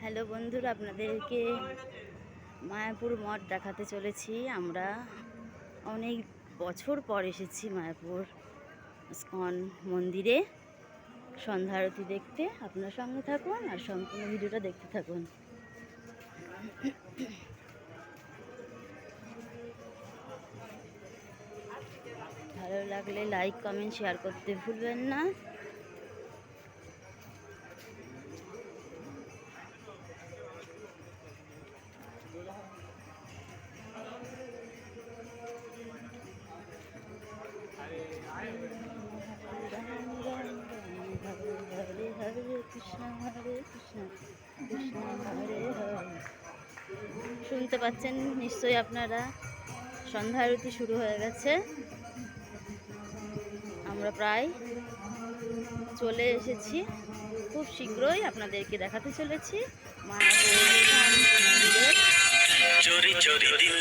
Hello বন্ধুরা, আপনাদেরকে মায়াপুর মঠ দেখাতে চলেছি। আমরা অনেক বছর পর এসেছি মায়াপুর স্কন মন্দিরে। সন্ধ্যা আরতি দেখতে আপনার সঙ্গে থাকুন আর সম্পূর্ণ ভিডিওটা দেখতে থাকুন। লাগলে লাইক কমেন্ট শেয়ার করতে ভুলবেন না। শুনতে পাচ্ছেন, নিশ্চয়ই আপনারা সন্ধ্যা আরতি শুরু হয়ে গেছে। আমরা প্রায় চলে এসেছি। খুব শীঘ্রই আপনাদেরকে দেখাতে চলেছি। চোরি চোরি দিল